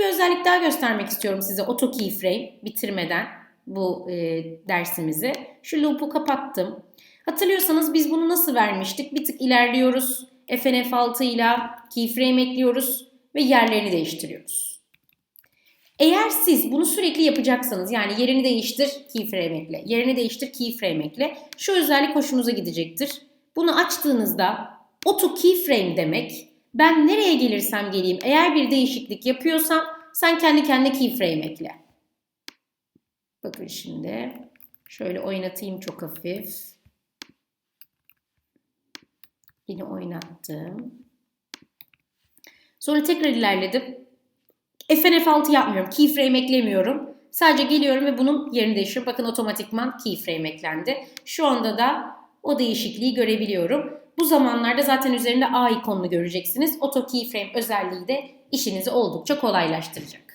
bir özellik daha göstermek istiyorum size auto keyframe bitirmeden bu e, dersimizi. Şu loop'u kapattım. Hatırlıyorsanız biz bunu nasıl vermiştik? Bir tık ilerliyoruz. FNF6 ile keyframe ekliyoruz ve yerlerini değiştiriyoruz. Eğer siz bunu sürekli yapacaksanız yani yerini değiştir keyframe ekle, yerini değiştir keyframe ekle şu özellik hoşunuza gidecektir. Bunu açtığınızda auto keyframe demek ben nereye gelirsem geleyim eğer bir değişiklik yapıyorsam sen kendi kendine keyframe ekle. Bakın şimdi şöyle oynatayım çok hafif. Yine oynattım. Sonra tekrar ilerledim. FNF6 yapmıyorum. Keyframe eklemiyorum. Sadece geliyorum ve bunun yerini değiştiriyorum. Bakın otomatikman keyframe eklendi. Şu anda da o değişikliği görebiliyorum. Bu zamanlarda zaten üzerinde A ikonunu göreceksiniz. Auto keyframe özelliği de işinizi oldukça kolaylaştıracak.